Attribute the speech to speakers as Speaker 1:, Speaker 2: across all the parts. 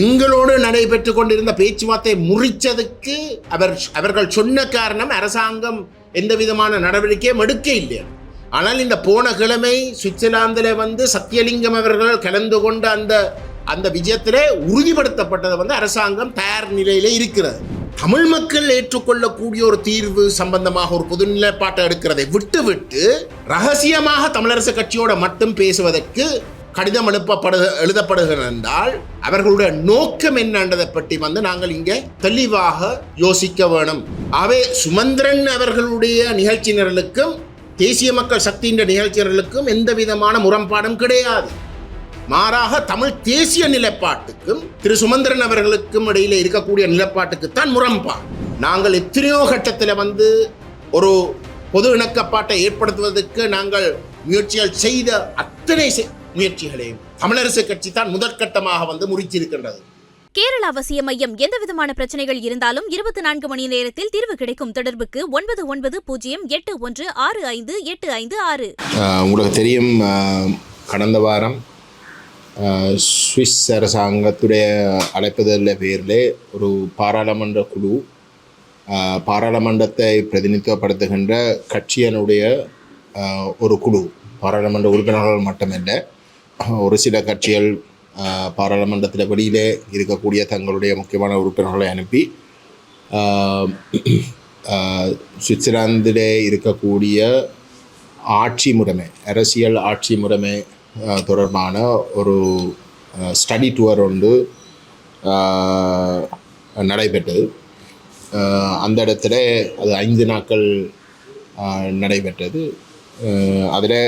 Speaker 1: எங்களோடு நடைபெற்று கொண்டிருந்த பேச்சுவார்த்தை முறிச்சதுக்கு அவர் அவர்கள் சொன்ன காரணம் அரசாங்கம் எந்த விதமான நடவடிக்கையும் எடுக்க இல்லை ஆனால் இந்த போன கிழமை சுவிட்சர்லாந்தில் வந்து சத்தியலிங்கம் அவர்கள் கலந்து கொண்ட அந்த அந்த விஜயத்திலே உறுதிப்படுத்தப்பட்டது வந்து அரசாங்கம் தயார் நிலையில் இருக்கிறது. தமிழ் மக்கள் ஏற்றுக்கொள்ளக்கூடிய ஒரு தீர்வு சம்பந்தமாக ஒரு பொது நிலைப்பாட்டை எடுக்கிறதை விட்டுவிட்டு ரகசியமாக தமிழரசு கட்சியோட மட்டும் பேசுவதற்கு கடிதம் எழுப்பப்படு எழுதப்படுகிறது என்றால் அவர்களுடைய நோக்கம் என்னன்றதை பற்றி வந்து நாங்கள் இங்கே தெளிவாக யோசிக்க வேணும். ஆகவே சுமந்திரன் அவர்களுடைய நிகழ்ச்சியினர்களுக்கும் தேசிய மக்கள் சக்தியின் நிகழ்ச்சியினர்களுக்கும் எந்த விதமான முரண்பாடும் கிடையாது. மாறாக தமிழ் தேசிய நிலைப்பாட்டுக்கும் திரு சுமந்திரன் அவர்களுக்கும் இடையில இருக்கக்கூடிய நிலைப்பாட்டுக்குத்தான் முரண்பாடு. நாங்கள் எத்தனையோ கட்டத்தில் வந்து ஒரு பொது இணக்கப்பாட்டை ஏற்படுத்துவதற்கு நாங்கள் முயற்சிகள் செய்த அத்தனை செ- முயற்சிகளையும் தமிழரசு கட்சி தான் முதற்கட்டமாக வந்து முறிச்சிருக்கின்றது.
Speaker 2: கேரள அவசிய மையம் எந்த விதமான பிரச்சனைகள் இருந்தாலும் இருபத்தி நான்கு மணி நேரத்தில் தீர்வு கிடைக்கும் தொடர்புக்கு ஒன்பது ஒன்பது பூஜ்ஜியம் எட்டு ஒன்று ஆறு ஐந்து எட்டு ஐந்து ஆறு.
Speaker 1: உங்களுக்கு தெரியும் கடந்த வாரம் சுவிஸ் அரசாங்கத்துடைய அழைப்புதல் பேரில் ஒரு பாராளுமன்ற குழு பாராளுமன்றத்தை பிரதிநிதித்துவப்படுத்துகின்ற கட்சியினுடைய ஒரு குழு பாராளுமன்ற உறுப்பினர்கள் மட்டுமல்ல ஒரு சில கட்சிகள் பாராளுமன்றத்தில் வெளியிலே இருக்கக்கூடிய தங்களுடைய முக்கியமான உறுப்பினர்களை அனுப்பி சுவிட்சர்லாந்திலே இருக்கக்கூடிய ஆட்சி முறைமை அரசியல் ஆட்சி முறைமை தொடர்பான ஒரு ஸ்டடி டூர் ஒன்று நடைபெற்றது. அந்த இடத்துல அது ஐந்து நாட்கள் நடைபெற்றது. அதில்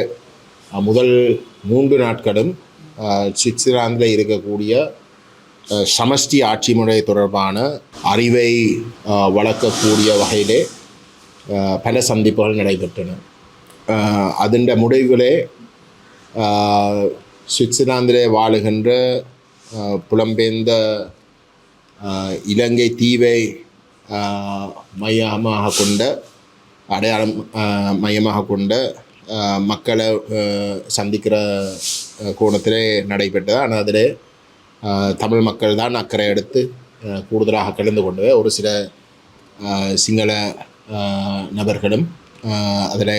Speaker 1: முதல் மூன்று நாட்களும் சுவிட்சர்லாந்தில் இருக்கக்கூடிய சமஷ்டி ஆட்சி முறை தொடர்பான அறிவை வளர்க்கக்கூடிய வகையிலே பல சந்திப்புகள் நடைபெற்றன. அதன் முடிவிலே சுவிட்சர்லாந்திலே வாழுகின்ற புலம்பெயர்ந்த இலங்கை தீவை மையமாக கொண்ட அடையாளம் மையமாக கொண்ட மக்களை சந்திக்கிற கோணத்திலே நடைபெற்றது ஆனால் அதில் தமிழ் மக்கள் தான் அக்கறை எடுத்து கூடுதலாக கலந்து கொண்டு ஒரு சில சிங்கள நபர்களும் அதில்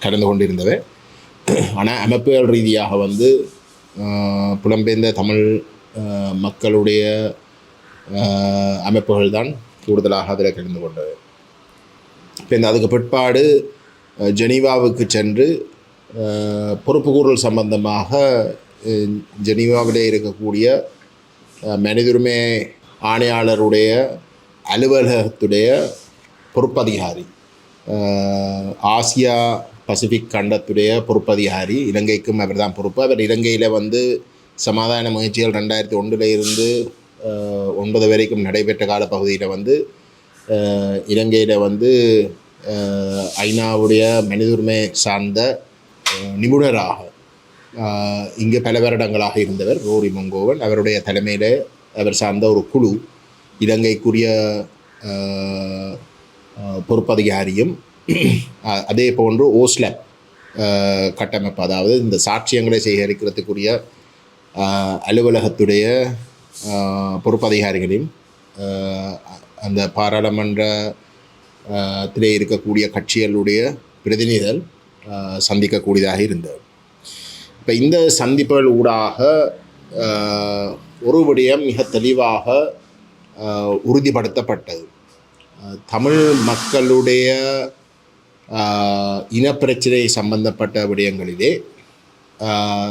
Speaker 1: கலந்து கொண்டிருந்தவை ஆனால் அமைப்புகள் ரீதியாக வந்து புலம்பெயர்ந்த தமிழ் மக்களுடைய அமைப்புகள் தான் கூடுதலாக அதில் கலந்து கொண்டது இப்போ இந்த அதுக்கு பிற்பாடு ஜெனீவாவுக்கு சென்று பொறுப்புக்கூறல் சம்பந்தமாக ஜெனீவாவிலே இருக்கக்கூடிய மனிதுரிமை ஆணையாளருடைய அலுவலகத்துடைய பொறுப்பதிகாரி ஆசியா பசிபிக் கண்டத்துடைய பொறுப்பதிகாரி இலங்கைக்கும் அவர் தான் பொறுப்பு. அவர் இலங்கையில் வந்து சமாதான முயற்சிகள் ரெண்டாயிரத்தி ஒன்றில் இருந்து ஒன்பது வரைக்கும் நடைபெற்ற காலப்பகுதியில் வந்து இலங்கையில் வந்து ஐநாவுடைய மனித உரிமை சார்ந்த நிபுணராக இங்கே பல வருடங்களாக இருந்தவர் ரோரி மங்கோவன் அவருடைய தலைமையில் அவர் சார்ந்த ஒரு குழு இலங்கைக்குரிய பொறுப்பதிகாரியும் அதே போன்று ஓஸ்லப் கட்டமைப்பு அதாவது இந்த சாட்சியங்களை சேகரிக்கிறதுக்குரிய அலுவலகத்துடைய பொறுப்பதிகாரிகளையும் அந்த பாராளுமன்ற திலே இருக்கக்கூடிய கட்சிகளுடைய பிரதிநிதிகள் சந்திக்கக்கூடியதாக இருந்தது இப்போ இந்த சந்திப்புகள் ஊடாக ஒரு விடயம் மிக தெளிவாக உறுதிப்படுத்தப்பட்டது தமிழ் மக்களுடைய இனப்பிரச்சனை சம்பந்தப்பட்ட விடயங்களிலே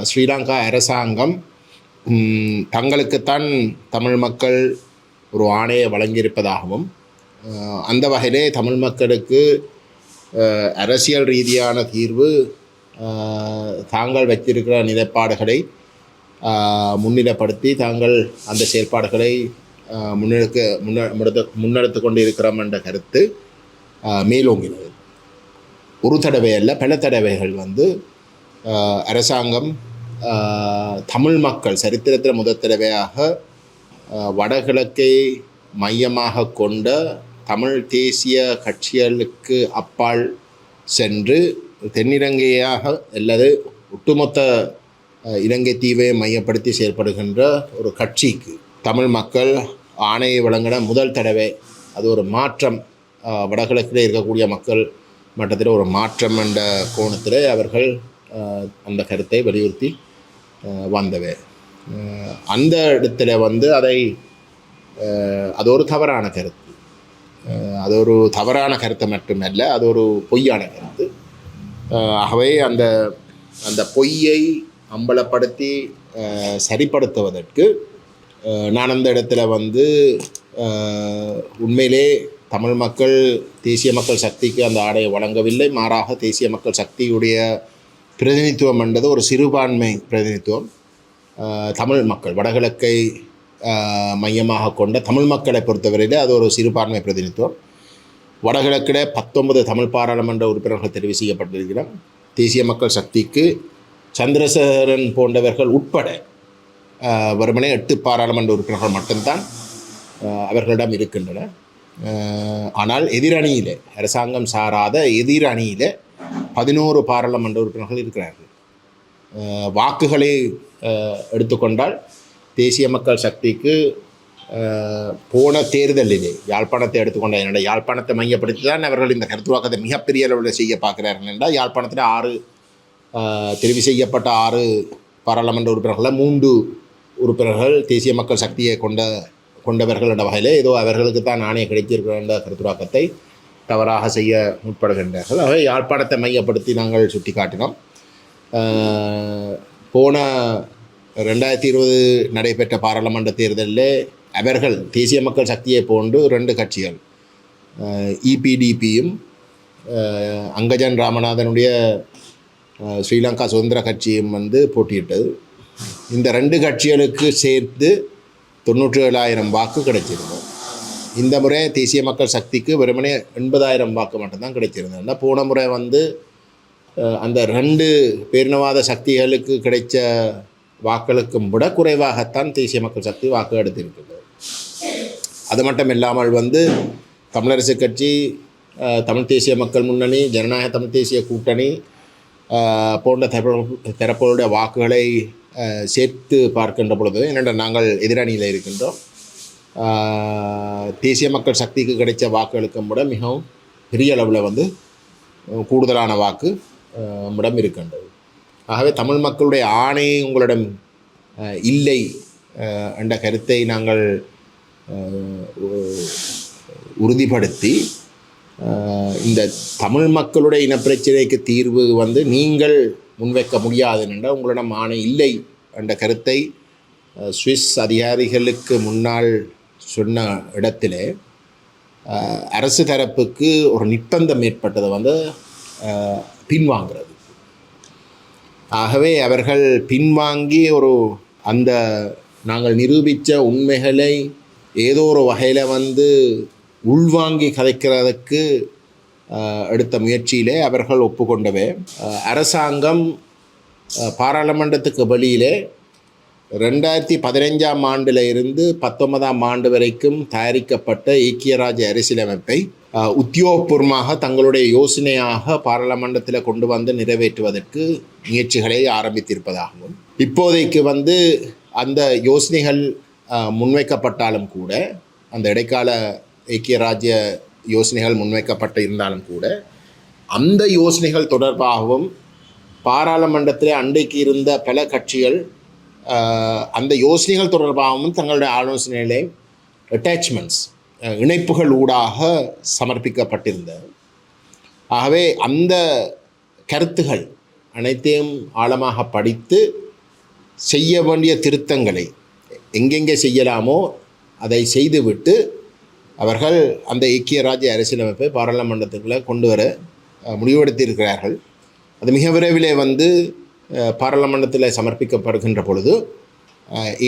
Speaker 1: ஸ்ரீலங்கா அரசாங்கம் தங்களுக்குத்தான் தமிழ் மக்கள் ஒரு ஆணையை வழங்கியிருப்பதாகவும் அந்த வகையிலே தமிழ் மக்களுக்கு அரசியல் ரீதியான தீர்வு தாங்கள் வைத்திருக்கிற நிலைப்பாடுகளை முன்னிலைப்படுத்தி தாங்கள் அந்த செயல்பாடுகளை முன்னெடுக்க முன்ன முன்னெடுத்து முன்னெடுத்து கொண்டு இருக்கிறோம் என்ற கருத்து மேலோங்கினது. ஒரு தடவை அல்ல பல தடவைகள் வந்து அரசாங்கம் தமிழ் மக்கள் சரித்திரத்தில் முதல் தடவையாக வடகிழக்கை மையமாக கொண்ட தமிழ் தேசிய கட்சிகளுக்கு அப்பால் சென்று தென்னிலங்கையாக அல்லது ஒட்டுமொத்த இலங்கை தீவை மையப்படுத்தி செயல்படுகின்ற ஒரு கட்சிக்கு தமிழ் மக்கள் ஆணையை வழங்கின முதல் தடவை அது ஒரு மாற்றம் வடகிழக்கில் இருக்கக்கூடிய மக்கள் மட்டத்தில் ஒரு மாற்றம் என்ற கோணத்தில் அவர்கள் அந்த கருத்தை வலியுறுத்தி வந்தவை. அந்த இடத்துல வந்து அதை அது ஒரு தவறான கருத்து. அது ஒரு தவறான கருத்து மட்டுமல்ல அது ஒரு பொய்யான கருத்து. ஆகவே அந்த அந்த பொய்யை அம்பலப்படுத்தி சரிப்படுத்துவதற்கு நான் அந்த இடத்துல வந்து உண்மையிலே தமிழ் மக்கள் தேசிய மக்கள் சக்திக்கு அந்த ஆடையை வழங்கவில்லை மாறாக தேசிய மக்கள் சக்தியுடைய பிரதிநிதித்துவம் என்றது ஒரு சிறுபான்மை பிரதிநிதித்துவம். தமிழ் மக்கள் வடகிழக்கை மையமாக கொண்ட தமிழ் மக்களை பொறுத்தவரையில் அது ஒரு சிறுபான்மை பிரதிநிதித்துவம். வடகிழக்கில் பத்தொன்பது தமிழ் பாராளுமன்ற உறுப்பினர்கள் தெரிவு செய்யப்பட்டிருக்கிறோம் தேசிய மக்கள் சக்திக்கு சந்திரசேகரன் போன்றவர்கள் உட்பட அஹ், வெறுமனே எட்டு பாராளுமன்ற உறுப்பினர்கள் மட்டும்தான் அவர்களிடம் இருக்கின்றன ஆனால் எதிரணியில் அரசாங்கம் சாராத எதிரணியில் பதினோரு பாராளுமன்ற உறுப்பினர்கள் இருக்கிறார்கள். வாக்குகளை எடுத்துக்கொண்டால் தேசிய மக்கள் சக்திக்கு போன தேர்தலிலே யாழ்ப்பாணத்தை எடுத்துக்கொண்ட என்னோட யாழ்ப்பாணத்தை மையப்படுத்தி தான் அவர்கள் இந்த கருத்துவாக்கத்தை மிகப்பெரிய அளவில் செய்ய பார்க்கிறார்கள் என்றால் யாழ்ப்பாணத்தில் ஆறு தெரிவு செய்யப்பட்ட ஆறு பாராளுமன்ற உறுப்பினர்களில் மூன்று உறுப்பினர்கள் தேசிய மக்கள் சக்தியை கொண்ட கொண்டவர்கள் என்ற வகையில் ஏதோ அவர்களுக்கு தான் நாணய கிடைத்திருக்கிற என்ற கருத்துவாக்கத்தை தவறாக செய்ய முற்படுகின்றார்கள். ஆகவே யாழ்ப்பாணத்தை மையப்படுத்தி நாங்கள் சுட்டி காட்டினோம் போன ரெண்டாயிரத்தி இருபது நடைபெற்ற பாராளுமன்ற தேர்தலில் அவர்கள் தேசிய மக்கள் சக்தியை போன்று ரெண்டு கட்சிகள் இபிடிபியும் அங்கஜன் ராமநாதனுடைய ஸ்ரீலங்கா சுதந்திர கட்சியும் வந்து போட்டியிட்டது. இந்த ரெண்டு கட்சிகளுக்கு சேர்த்து தொண்ணூற்றி ஏழாயிரம் வாக்கு கிடைச்சிருந்தது. இந்த முறை தேசிய மக்கள் சக்திக்கு வெறுமனே எண்பதாயிரம் வாக்கு மட்டும்தான் கிடைச்சிருந்தது. போன முறை வந்து அந்த ரெண்டு பேரினவாத சக்திகளுக்கு கிடைச்ச வாக்களுக்கும் விட குறைவாகத்தான் தேசிய மக்கள் சக்தி வாக்கு எடுத்திருக்கிறது அது மட்டும் இல்லாமல் வந்து தமிழரசு கட்சி தமிழ் தேசிய மக்கள் முன்னணி ஜனநாயக தமிழ் தேசிய கூட்டணி போன்ற தரப்பு தரப்புகளுடைய வாக்குகளை சேர்த்து பார்க்கின்ற பொழுது என்னென்ன நாங்கள் எதிரணியில் இருக்கின்றோம். தேசிய மக்கள் சக்திக்கு கிடைச்ச வாக்குகளுக்கும் விட மிகவும் பெரிய அளவில் வந்து கூடுதலான வாக்கு நம்மிடம் இருக்கின்றது. ஆகவே தமிழ் மக்களுடைய ஆணை உங்களிடம் இல்லை என்ற கருத்தை நாங்கள் உறுதிப்படுத்தி இந்த தமிழ் மக்களுடைய இனப்பிரச்சனைக்கு தீர்வு வந்து நீங்கள் முன்வைக்க முடியாது என்றால் உங்களிடம் ஆணை இல்லை என்ற கருத்தை சுவிஸ் அதிகாரிகளுக்கு முன்னால் சொன்ன இடத்திலே அரசு தரப்புக்கு ஒரு நிப்பந்தம் ஏற்பட்டதை வந்து பின்வாங்கிறது. ஆகவே அவர்கள் பின்வாங்கி ஒரு அந்த நாங்கள் நிரூபித்த உண்மைகளை ஏதோ ஒரு வகையில் வந்து உள்வாங்கி கதைக்கிறதுக்கு எடுத்த முயற்சியிலே அவர்கள் ஒப்புக்கொண்டவே அரசாங்கம் பாராளுமன்றத்துக்கு வெளியிலே ரெண்டாயிரத்தி பதினைஞ்சாம் ஆண்டில் இருந்து பத்தொன்பதாம் ஆண்டு வரைக்கும் தயாரிக்கப்பட்ட ஐக்கிய ராஜ்ய அரசியலமைப்பை உத்தியோகபூர்வமாக தங்களுடைய யோசனையாக பாராளுமன்றத்தில் கொண்டு வந்து நிறைவேற்றுவதற்கு முயற்சிகளை ஆரம்பித்திருப்பதாகவும் இப்போதைக்கு வந்து அந்த யோசனைகள் முன்வைக்கப்பட்டாலும் கூட அந்த இடைக்கால ஐக்கிய ராஜ்ய யோசனைகள் முன்வைக்கப்பட்டு இருந்தாலும் கூட அந்த யோசனைகள் தொடர்பாகவும் பாராளுமன்றத்தில் அன்றைக்கு இருந்த பல கட்சிகள் அந்த யோசனைகள் தொடர்பாகவும் தங்களுடைய ஆலோசனைகளை அட்டாச்மெண்ட்ஸ் இணைப்புகள் ஊடாக சமர்ப்பிக்கப்பட்டிருந்தது. ஆகவே அந்த கருத்துகள் அனைத்தையும் ஆழமாக படித்து செய்ய வேண்டிய திருத்தங்களை எங்கெங்கே செய்யலாமோ அதை செய்துவிட்டு அவர்கள் அந்த ஐக்கிய ராஜ்ய அரசியலமைப்பை பாராளுமன்றத்துக்குள்ளே கொண்டு வர முடிவெடுத்திருக்கிறார்கள். அது மிக விரைவிலே வந்து பாராளுமன்றத்தில் சமர்ப்பிக்கப்படுகின்ற பொழுது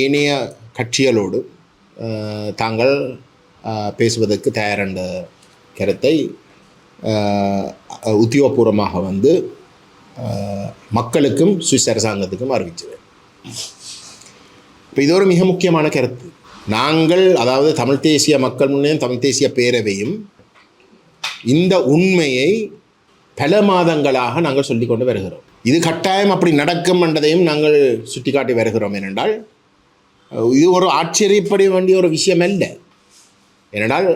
Speaker 1: ஏனைய கட்சிகளோடு தாங்கள் பேசுவதற்கு தயாரென்ற கருத்தை உத்தியோகபூர்வமாக வந்து மக்களுக்கும் சுவிஸ் அரசாங்கத்துக்கும் அறிவிச்சது இப்போ இது ஒரு மிக முக்கியமான கருத்து. நாங்கள் அதாவது தமிழ் தேசிய மக்கள் முன்னையும் தமிழ் தேசிய பேரவையும் இந்த உண்மையை பல மாதங்களாக நாங்கள் சொல்லிக்கொண்டு வருகிறோம். இது கட்டாயம் அப்படி நடக்கும் என்றதையும் நாங்கள் சுட்டிக்காட்டி வருகிறோம் ஏனென்றால் இது ஒரு ஆச்சரியப்பட வேண்டிய ஒரு விஷயம் அல்ல. ஏனென்றால்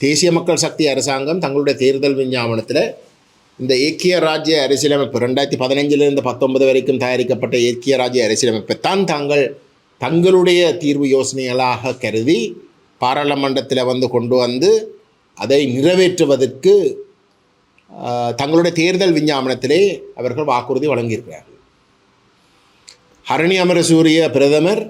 Speaker 1: தேசிய மக்கள் சக்தி அரசாங்கம் தங்களுடைய தேர்தல் விஞ்ஞாபனத்தில் இந்த ஏக்கிய ராஜ்ய அரசியலமைப்பு ரெண்டாயிரத்தி பதினஞ்சிலிருந்து பத்தொன்பது வரைக்கும் தயாரிக்கப்பட்ட ஏக்கிய ராஜ்ய அரசியலமைப்பை தான் தாங்கள் தங்களுடைய தீர்வு யோசனைகளாக கருதி பாராளுமன்றத்தில் வந்து கொண்டு வந்து அதை நிறைவேற்றுவதற்கு தங்களுடைய தேர்தல் விஞ்ஞாபனத்திலே அவர்கள் வாக்குறுதி வழங்கியிருக்கிறார்கள். ஹரணி அமரசூரிய பிரதமர்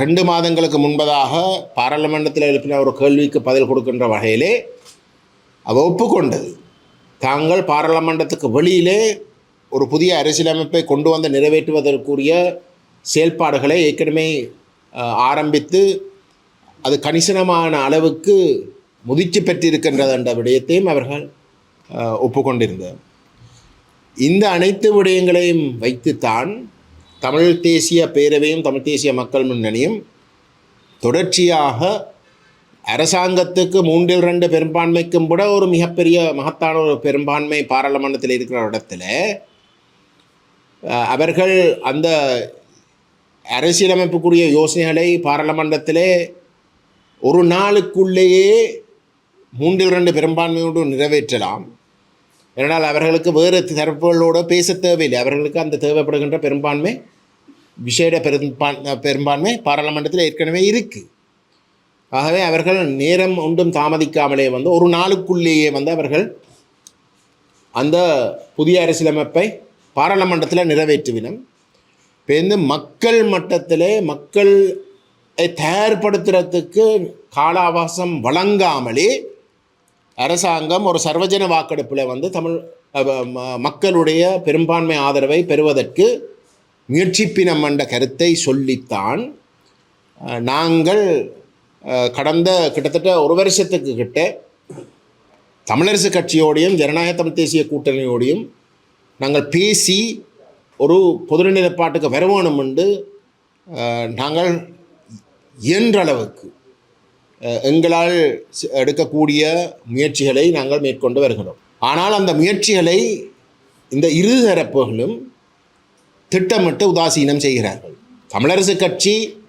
Speaker 1: ரெண்டு மாதங்களுக்கு முன்பதாக பாராளுமன்றத்தில் எழுப்பின ஒரு கேள்விக்கு பதில் கொடுக்கின்ற வகையிலே அவ ஒப்புக்கொண்டது. தாங்கள் பாராளுமன்றத்துக்கு வெளியிலே ஒரு புதிய அரசியலமைப்பை கொண்டு வந்து நிறைவேற்றுவதற்குரிய செயல்பாடுகளை ஏற்கனவே ஆரம்பித்து அது கணிசனமான அளவுக்கு முதிர்ச்சி பெற்றிருக்கின்றது என்ற விடயத்தையும் அவர்கள் ஆஹ், இந்த அனைத்து விடயங்களையும் வைத்துத்தான் தமிழ் தேசிய பேரவையும் தமிழ் தேசிய மக்கள் முன்னணியும் தொடர்ச்சியாக அரசாங்கத்துக்கு மூன்றில் ரெண்டு பெரும்பான்மைக்கும் கூட ஒரு மிகப்பெரிய மகத்தான ஒரு பெரும்பான்மை பாராளுமன்றத்தில் இருக்கிற இடத்துல அவர்கள் அந்த அரசியலமைப்புக்குரிய யோசனைகளை பாராளுமன்றத்திலே ஒரு நாளுக்குள்ளேயே மூன்றில் ரெண்டு பெரும்பான்மையோடு நிறைவேற்றலாம். ஏனால் அவர்களுக்கு வேறு தரப்புகளோடு பேச தேவையில்லை. அவர்களுக்கு அந்த தேவைப்படுகின்ற பெரும்பான்மை விசேட பெரும்பான் பெரும்பான்மை பாராளுமன்றத்தில் ஏற்கனவே இருக்குது ஆகவே அவர்கள் நேரம் ஒன்றும் தாமதிக்காமலே வந்து ஒரு நாளுக்குள்ளேயே வந்து அவர்கள் அந்த புதிய அரசியலமைப்பை பாராளுமன்றத்தில் நிறைவேற்றுவினம். இப்போ மக்கள் மட்டத்தில் மக்கள் தயார்படுத்துறதுக்கு கால அவகாசம் வழங்காமலே அரசாங்கம் ஒரு சர்வஜன வாக்கெடுப்பில் வந்து தமிழ் மக்களுடைய பெரும்பான்மை ஆதரவை பெறுவதற்கு முயற்சிப்பினம் என்ற கருத்தை சொல்லித்தான். நாங்கள் கடந்த கிட்டத்தட்ட ஒரு வருஷத்துக்கு கிட்ட தமிழரசு கட்சியோடையும் ஜனநாயக தமிழ் தேசிய கூட்டணியோடையும் நாங்கள் பேசி ஒரு பொது நிலைப்பாட்டுக்கு வரவேணும் என்று நாங்கள் இயன்ற அளவுக்கு எங்களால் எடுக்கக்கூடிய முயற்சிகளை நாங்கள் மேற்கொண்டு வருகிறோம். ஆனால் அந்த முயற்சிகளை இந்த இரு தரப்புகளும் திட்டமிட்டு உதாசீனம் செய்கிறார்கள். தமிழரசு கட்சி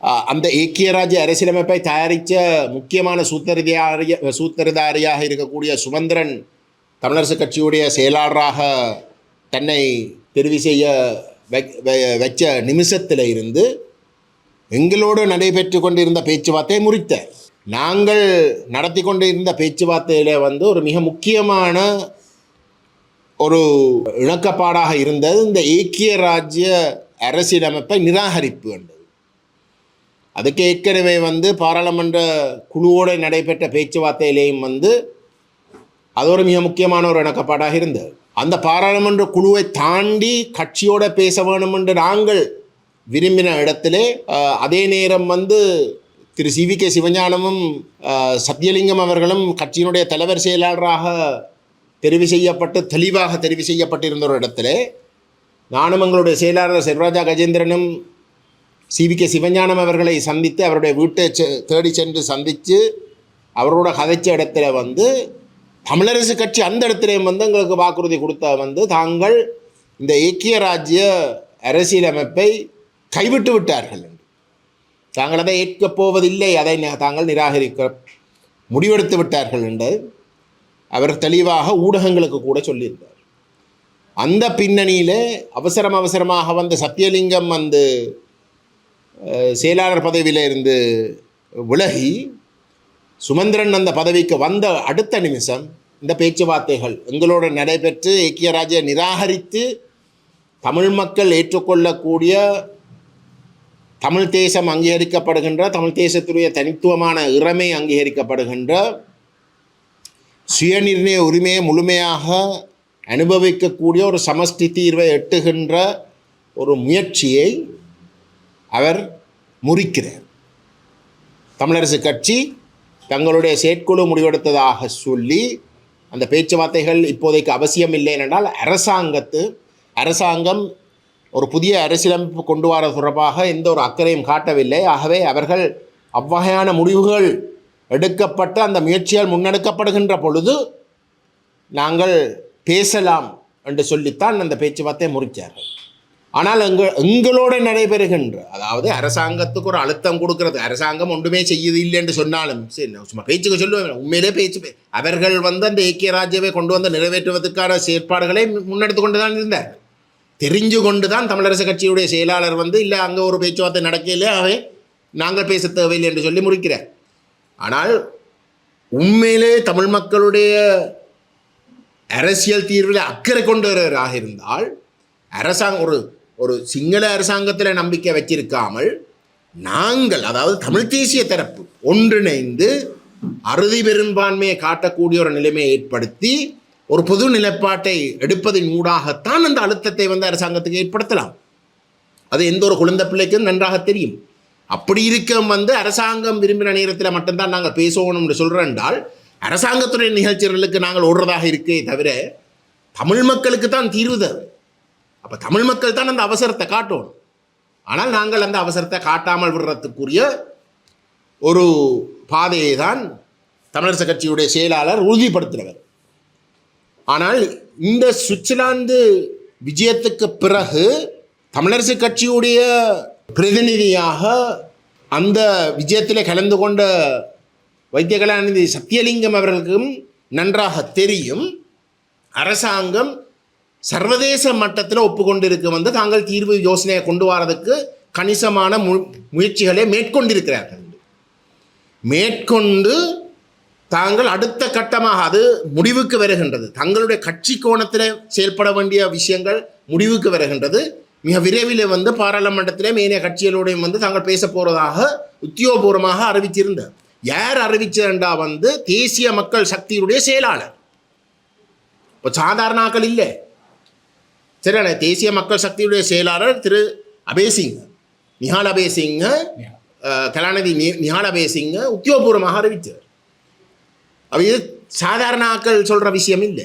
Speaker 1: அந்த ஏக்கிய ராஜ்ய அரசியலமைப்பை தயாரித்த முக்கியமான சூத்திரதாரிய சூத்திரதாரியாக இருக்கக்கூடிய சுமந்திரன் தமிழரசு கட்சியுடைய செயலாளராக தன்னை தெரிவு செய்ய வ- வச்ச நிமிஷத்தில் இருந்து எங்களோடு நடைபெற்று கொண்டிருந்த பேச்சுவார்த்தை முறித்த நாங்கள் நடத்தி கொண்டிருந்த பேச்சுவார்த்தையில் வந்து ஒரு மிக முக்கியமான ஒரு இணக்கப்பாடாக இருந்தது. இந்த ஏக்கிய ராஜ்ய அரசியலமைப்பை நிராகரிப்பு என்றது அதுக்கு ஏற்கனவே வந்து பாராளுமன்ற குழுவோடு நடைபெற்ற பேச்சுவார்த்தையிலேயும் வந்து அது ஒரு மிக முக்கியமான ஒரு இணக்கப்பாடாக இருந்தது. அந்த பாராளுமன்ற குழுவை தாண்டி கட்சியோட பேச வேணும் என்று நாங்கள் விரும்பின இடத்திலே அதே நேரம் வந்து திரு சி வி கே சிவஞானமும் சத்யலிங்கம் அவர்களும் கட்சியினுடைய தலைவர் செயலாளராக தெரிவு செய்யப்பட்டு தெளிவாக தெரிவு செய்யப்பட்டிருந்த ஒரு இடத்திலே நானும் எங்களுடைய செயலாளர் செல்வராஜா கஜேந்திரனும் சி வி கே சிவஞானம் அவர்களை சந்தித்து அவருடைய வீட்டை செ- தேடி சென்று சந்தித்து அவரோட கதைச்ச இடத்துல வந்து தமிழரசு கட்சி அந்த இடத்துலையும் வந்து எங்களுக்கு வாக்குறுதி கொடுத்த வந்து தாங்கள் இந்த ஏக்கிய ராஜ்ய அரசியலமைப்பை கைவிட்டு விட்டார்கள் என்று. தாங்கள் அதை ஏற்கப் போவதில்லை அதை ந- தாங்கள் நிராகரிக்க முடிவெடுத்து விட்டார்கள் என்று அவர் தெளிவாக ஊடகங்களுக்கு கூட சொல்லியிருந்தார். அந்த பின்னணியில் அவசரம் அவசரமாக வந்த சத்தியலிங்கம் வந்து செயலாளர் பதவியில் இருந்து விலகி சுமந்திரன் அந்த பதவிக்கு வந்த அடுத்த நிமிஷம் இந்த பேச்சுவார்த்தைகள் எங்களோட நடைபெற்று ஏக்கியராஜை நிராகரித்து தமிழ் மக்கள் ஏற்றுக்கொள்ளக்கூடிய தமிழ் தேசம் அங்கீகரிக்கப்படுகின்ற தமிழ் தேசத்துடைய தனித்துவமான இறமை அங்கீகரிக்கப்படுகின்ற சுயநிர்ணய உரிமையை முழுமையாக அனுபவிக்கக்கூடிய ஒரு சமஷ்டி தீர்வை எட்டுகின்ற ஒரு முயற்சியை அவர் முறிக்கிறார். தமிழரசு கட்சி தங்களுடைய செயற்குழு முடிவெடுத்ததாக சொல்லி அந்த பேச்சுவார்த்தைகள் இப்போதைக்கு அவசியம் இல்லை என்றால் அரசாங்கத்து அரசாங்கம் ஒரு புதிய அரசியலமைப்பு கொண்டு வர தொடர்பாக எந்த ஒரு அக்கறையும் காட்டவில்லை. ஆகவே அவர்கள் அவ்வகையான முடிவுகள் எடுக்கப்பட்டு அந்த முயற்சியால் முன்னெடுக்கப்படுகின்ற பொழுது நாங்கள் பேசலாம் என்று சொல்லித்தான் அந்த பேச்சுவார்த்தையை முறிச்சார்கள். ஆனால் எங்கள் எங்களோட நடைபெறுகின்ற அதாவது அரசாங்கத்துக்கு ஒரு அழுத்தம் கொடுக்கறது அரசாங்கம் ஒன்றுமே செய்யுது இல்லை என்று சொன்னாலும் சரி சும்மா பேச்சுக்கு சொல்லுவேன் உண்மையிலே பேச்சு பே- அவர்கள் வந்து அந்த ஏக்கிய ராஜ்யவை கொண்டு வந்து நிறைவேற்றுவதற்கான செயற்பாடுகளை முன்னெடுத்து கொண்டு தான் இருந்தார்கள். தெரிஞ்சு கொண்டு தான் தமிழரசு கட்சியுடைய செயலாளர் வந்து இல்லை அங்கே ஒரு பேச்சுவார்த்தை நடக்கையிலே அவை நாங்கள் பேச தேவையில்லை என்று சொல்லி முடிக்கிறார். ஆனால் உண்மையிலே தமிழ் மக்களுடைய அரசியல் தீர்வில் அக்கறை கொண்டவராக இருந்தால் அரசாங்கம் ஒரு ஒரு சிங்கள அரசாங்கத்தில் நம்பிக்கை வச்சிருக்காமல் நாங்கள் அதாவது தமிழ் தேசிய தரப்பு ஒன்றிணைந்து அறுதி பெரும்பான்மையை காட்டக்கூடிய ஒரு நிலைமையை ஏற்படுத்தி ஒரு பொது நிலைப்பாட்டை எடுப்பதின் ஊடாகத்தான் அந்த அழுத்தத்தை வந்து அரசாங்கத்துக்கு ஏற்படுத்தலாம். அது எந்த ஒரு குழந்தை பிள்ளைக்கும் நன்றாக தெரியும். அப்படி இருக்க வந்து அரசாங்கம் விரும்பின நேரத்தில் மட்டும்தான் நாங்கள் பேசுவோம்னு சொல்கிறோம் என்றால் அரசாங்கத்துடைய நிகழ்ச்சிகளுக்கு நாங்கள் ஓடுறதாக இருக்கே தவிர தமிழ் மக்களுக்கு தான் தீர்வு தேவை. அப்போ தமிழ் மக்கள் தான் அந்த அவசரத்தை காட்டணும். ஆனால் நாங்கள் அந்த அவசரத்தை காட்டாமல் விடுறதுக்குரிய ஒரு பாதையை தான் தமிழரசு கட்சியுடைய செயலாளர் உறுதிப்படுத்தினவர் ஆனால் இந்த சுவிட்சர்லாந்து விஜயத்துக்கு பிறகு தமிழரசு கட்சியுடைய பிரதிநிதியாக அந்த விஜயத்தில் கலந்து கொண்ட வைத்திய கலாநிதி சத்தியலிங்கம் அவர்களுக்கும் நன்றாக தெரியும். அரசாங்கம் சர்வதேச மட்டத்தில் ஒப்புக்கொண்டிருக்க வந்து தாங்கள் தீர்வு யோசனையை கொண்டு வரதுக்கு கணிசமான மு முயற்சிகளை மேற்கொண்டிருக்கிறார்கள். மேற்கொண்டு தாங்கள் அடுத்த கட்டமாக அது முடிவுக்கு வருகின்றது. தங்களுடைய கட்சி கோணத்தில் செயல்பட வேண்டிய விஷயங்கள் முடிவுக்கு வருகின்றது. மிக விரைவில் வந்து பாராளுமன்றத்திலே மேனிய கட்சிகளோடையும் வந்து தாங்கள் பேச போகிறதாக உத்தியோகபூர்வமாக அறிவிச்சிருந்தார் யார் அறிவிச்சா வந்து தேசிய மக்கள் சக்தியுடைய செயலாளர். இப்போ சாதாரண ஆக்கள் இல்லை சரிண்ணே தேசிய மக்கள் சக்தியுடைய செயலாளர் திரு அபேசிங் நிஹால் அபேசிங்க கலாநிதி நிஹால் அபேசிங்க உத்தியோகபூர்வமாக அறிவித்தார். அவ இது சாதாரண ஆக்கள் சொல்கிற விஷயம் இல்லை.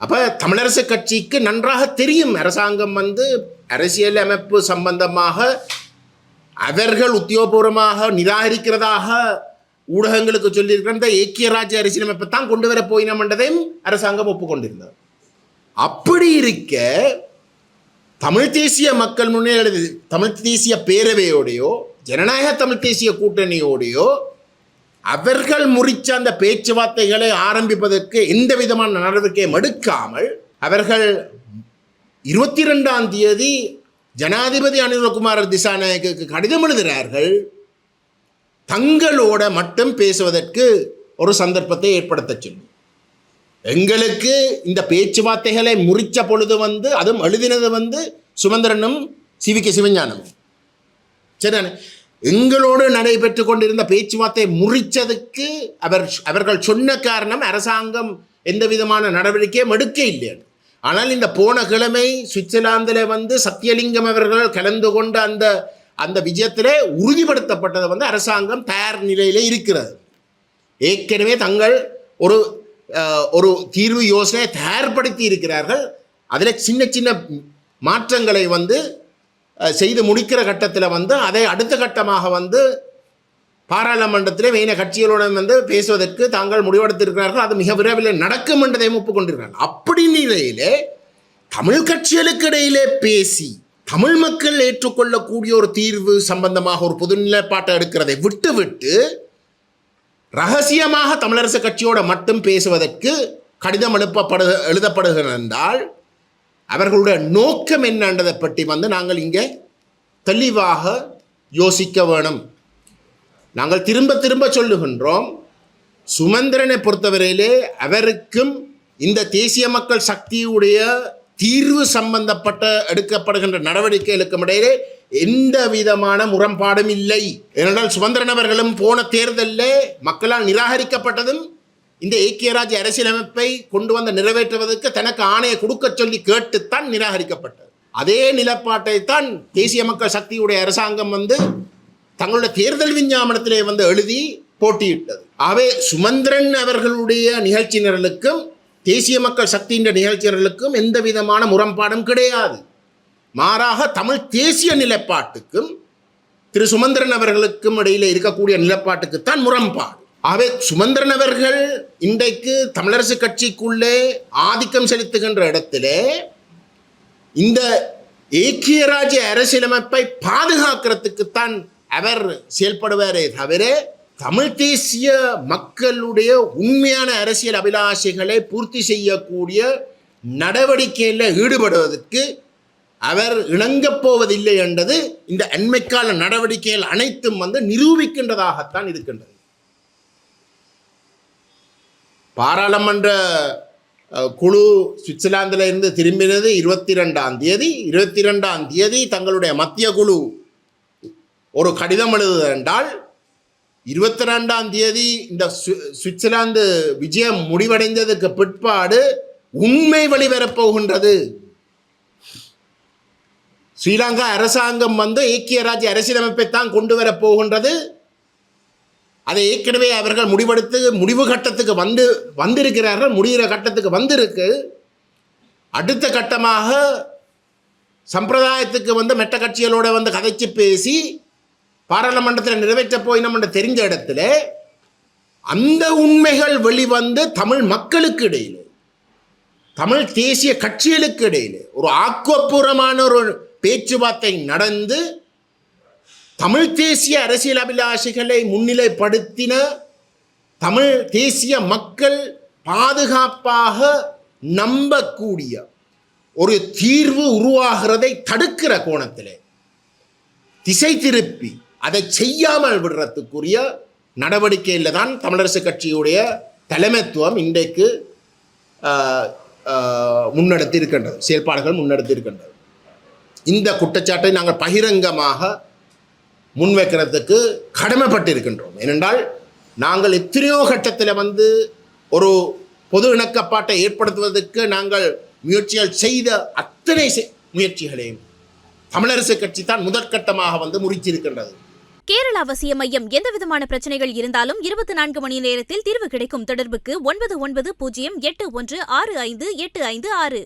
Speaker 1: அப்போ தமிழரசு கட்சிக்கு நன்றாக தெரியும் அரசாங்கம் வந்து அரசியல் அமைப்பு சம்பந்தமாக அவர்கள் உத்தியோகபூர்வமாக நிராகரிக்கிறதாக ஊடகங்களுக்கு சொல்லியிருக்கிற இந்த ஏக்கிய ராஜ்ய அரசியலமைப்பை தான் கொண்டு வர போயினோம் என்றதையும் அரசாங்கம் ஒப்புக்கொண்டிருந்தது. அப்படி இருக்க தமிழ் தேசிய மக்கள் முன்னே அல்லது தமிழ் தேசிய பேரவையோடையோ ஜனநாயக தமிழ் தேசிய கூட்டணியோடையோ அவர்கள் முறிச்ச அந்த பேச்சுவார்த்தைகளை ஆரம்பிப்பதற்கு எந்த விதமான நடவடிக்கையும் எடுக்காமல் அவர்கள் இருபத்தி ரெண்டாம் தேதி ஜனாதிபதி அனில்குமார் திசாநாயக்கு கடிதம் எழுதுகிறார்கள். தங்களோட மட்டும் பேசுவதற்கு ஒரு சந்தர்ப்பத்தை ஏற்படுத்த சொல்லி. எங்களுக்கு இந்த பேச்சுவார்த்தைகளை முறிச்ச பொழுது வந்து அதுவும் எழுதினது வந்து சுமந்திரனும் சிவிகே சிவஞானமும். சரிதானே? எங்களோடு நடைபெற்று கொண்டிருந்த பேச்சுவார்த்தை முறிச்சதுக்கு அவர் அவர்கள் சொன்ன காரணம் அரசாங்கம் எந்த விதமான நடவடிக்கையும் எடுக்க இல்லை ஆனால் இந்த போன கிழமை சுவிட்சர்லாந்தில் வந்து சத்தியலிங்கம் அவர்கள் கலந்து கொண்ட அந்த அந்த விஜயத்திலே உறுதிப்படுத்தப்பட்டது வந்து அரசாங்கம் தயார் நிலையிலே இருக்கிறது. ஏற்கனவே தங்கள் ஒரு ஒரு தீர்வு யோசனையை தயார்படுத்தி இருக்கிறார்கள். அதில் சின்ன சின்ன மாற்றங்களை வந்து செய்து முடிக்கிற கட்டத்தில் வந்து அதை அடுத்த கட்டமாக வந்து பாராளுமன்றத்தில் மெயின கட்சிகளுடன் வந்து பேசுவதற்கு தாங்கள் முடிவெடுத்திருக்கிறார்கள். அது மிக விரைவில் நடக்கும் என்றதையும் ஒப்புக்கொண்டிருக்கிறார்கள். அப்படி நிலையிலே தமிழ் கட்சிகளுக்கு இடையிலே பேசி தமிழ் மக்கள் ஏற்றுக்கொள்ளக்கூடிய ஒரு தீர்வு சம்பந்தமாக ஒரு பொது நிலைப்பாட்டை எடுக்கிறதை விட்டுவிட்டு ரகசியமாக தமிழரசு கட்சியோட மட்டும் பேசுவதற்கு கடிதம் எழுப்பப்படு எழுதப்படுகிறது என்றால் அவர்களுடைய நோக்கம் என்னன்றதை பற்றி வந்து நாங்கள் இங்கே தெளிவாக யோசிக்க வேணும். நாங்கள் திரும்ப திரும்ப சொல்லுகின்றோம் சுமந்திரனை பொறுத்தவரையிலே அவருக்கும் இந்த தேசிய மக்கள் சக்தியுடைய தீர்வு சம்பந்தப்பட்ட எடுக்கப்படுகின்ற நடவடிக்கைகளுக்கும் இடையிலே எந்த விதமான முரண்பாடும் இல்லை. ஏனென்றால் சுமந்திரன் அவர்களும் போன தேர்தலில் மக்களால் நிராகரிக்கப்பட்டதும் இந்த ஐக்கியராஜ்ய அரசியலமைப்பை கொண்டு வந்து நிறைவேற்றுவதற்கு தனக்கு ஆணையை கொடுக்க சொல்லி கேட்டுத்தான் நிராகரிக்கப்பட்டது. அதே நிலப்பாட்டை தான் தேசிய மக்கள் சக்தியுடைய அரசாங்கம் வந்து தங்களுடைய தேர்தல் விஞ்ஞாபனத்திலே வந்து எழுதி போட்டியிட்டது. ஆகவே சுமந்திரன் அவர்களுடைய நிகழ்ச்சி நிரலுக்கும் தேசிய மக்கள் சக்தியின் நிகழ்ச்சி நிரலுக்கும் எந்த விதமான முரண்பாடும் கிடையாது. மாறாக தமிழ் தேசிய நிலப்பாட்டுக்கும் திரு சுமந்திரன் அவர்களுக்கும் இடையில் இருக்கக்கூடிய நிலப்பாட்டுக்குத்தான் முரண்பாடு. ஆகவே சுமந்திரன் அவர்கள் இன்றைக்கு தமிழரசு கட்சிக்குள்ளே ஆதிக்கம் செலுத்துகின்ற இடத்திலே இந்த ஏக்கிய ராஜ்ய அரசியலமைப்பை பாதுகாக்கிறதுக்குத்தான் அவர் செயல்படுவாரே தவிர தமிழ் தேசிய மக்களுடைய உண்மையான அரசியல் அபிலாஷைகளை பூர்த்தி செய்யக்கூடிய நடவடிக்கையில் ஈடுபடுவதற்கு அவர் இணங்கப் போவதில்லை என்பது இந்த அண்மைக்கால நடவடிக்கைகள் அனைத்தும் வந்து நிரூபிக்கின்றதாகத்தான் இருக்கின்றது. பாராளுமன்ற குழு சுவிட்சர்லாந்தில் இருந்து திரும்பினது இருபத்தி ரெண்டாம் தேதி. இருபத்தி ரெண்டாம் தேதி தங்களுடைய மத்திய குழு ஒரு கடிதம் எழுதுது என்றால் இருபத்தி ரெண்டாம் தேதி இந்த சுவிட்சர்லாந்து விஜயம் முடிவடைந்ததுக்கு பிற்பாடு உண்மை வெளிவரப்போகின்றது ஸ்ரீலங்கா அரசாங்கம் வந்து ஐக்கிய ராஜ்ய அரசியலமைப்பை தான் கொண்டு வரப்போகின்றது அதை ஏற்கனவே அவர்கள் முடிவெடுத்து முடிவு கட்டத்துக்கு வந்து வந்திருக்கிறார்கள் முடிகிற கட்டத்துக்கு வந்திருக்கு. அடுத்த கட்டமாக சம்பிரதாயத்துக்கு வந்து மெட்ட கட்சிகளோட வந்து கதைச்சு பேசி பாராளுமன்றத்தில் நிறைவேற்ற போய் நம்ம தெரிஞ்ச இடத்துல அந்த உண்மைகள் வெளிவந்து தமிழ் மக்களுக்கு இடையில் தமிழ் தேசிய கட்சிகளுக்கு இடையில் ஒரு ஆக்கப்பூர்வமான ஒரு பேச்சுவார்த்தை நடந்து தமிழ் தேசிய அரசியல் அபிலாஷைகளை முன்னிலைப்படுத்தின தமிழ் தேசிய மக்கள் பாதுகாப்பாக நம்பக்கூடிய ஒரு தீர்வு உருவாகிறதை தடுக்கிற கோணத்தில் திசை திருப்பி அதை செய்யாமல் விடுறதுக்குரிய நடவடிக்கையில் தான் தமிழரசு கட்சியுடைய தலைமைத்துவம் இன்றைக்கு முன்னெடுத்து இருக்கின்றது செயல்பாடுகள் முன்னெடுத்து இருக்கின்றது இந்த குற்றச்சாட்டை நாங்கள் பகிரங்கமாக முன்வைக்கிறதுக்கு கடமைப்பட்டிருக்கின்றோம். ஏனென்றால் நாங்கள் எத்தனையோ கட்டத்தில் வந்து ஒரு பொது இணக்கப்பாட்டை ஏற்படுத்துவதற்கு நாங்கள் முயற்சிகள் செய்த அத்தனை செ- முயற்சிகளையும் தமிழரசு கட்சி தான் முதற்கட்டமாக வந்து முறிச்சிருக்கின்றது.
Speaker 2: கேரள அவசிய மையம் எந்தவிதமான பிரச்சனைகள் இருந்தாலும் இருபத்தி நான்கு மணி நேரத்தில் தீர்வு கிடைக்கும். தொடர்புக்கு ஒன்பது ஒன்பது பூஜ்ஜியம் எட்டு ஒன்று ஆறு ஐந்து எட்டு ஐந்து ஆறு.